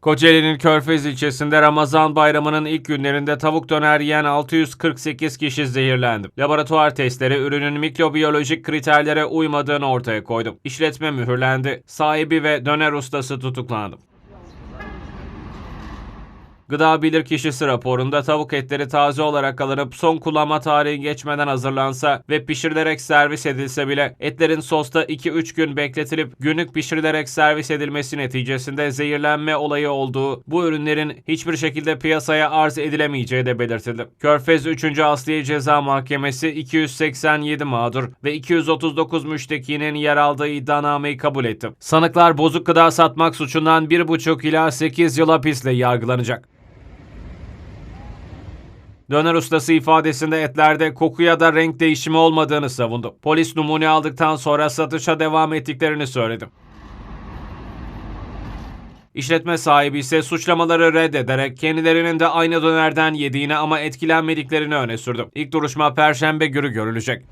Kocaeli'nin Körfez ilçesinde Ramazan bayramının ilk günlerinde tavuk döner yiyen 648 kişi zehirlendi. Laboratuvar testleri ürünün mikrobiyolojik kriterlere uymadığını ortaya koydu. İşletme mühürlendi. Sahibi ve döner ustası tutuklandı. Gıda Bilirkişisi raporunda tavuk etleri taze olarak alınıp son kullanma tarihi geçmeden hazırlansa ve pişirilerek servis edilse bile etlerin sosta 2-3 gün bekletilip günlük pişirilerek servis edilmesi neticesinde zehirlenme olayı olduğu, bu ürünlerin hiçbir şekilde piyasaya arz edilemeyeceği de belirtildi. Körfez 3. Asliye Ceza Mahkemesi 287 mağdur ve 239 müştekinin yer aldığı iddianameyi kabul etti. Sanıklar bozuk gıda satmak suçundan 1,5 ila 8 yıl hapisle yargılanacak. Döner ustası ifadesinde etlerde koku ya da renk değişimi olmadığını savundu. Polis numune aldıktan sonra satışa devam ettiklerini söyledi. İşletme sahibi ise suçlamaları reddederek kendilerinin de aynı dönerden yediğini ama etkilenmediklerini öne sürdü. İlk duruşma Perşembe günü görülecek.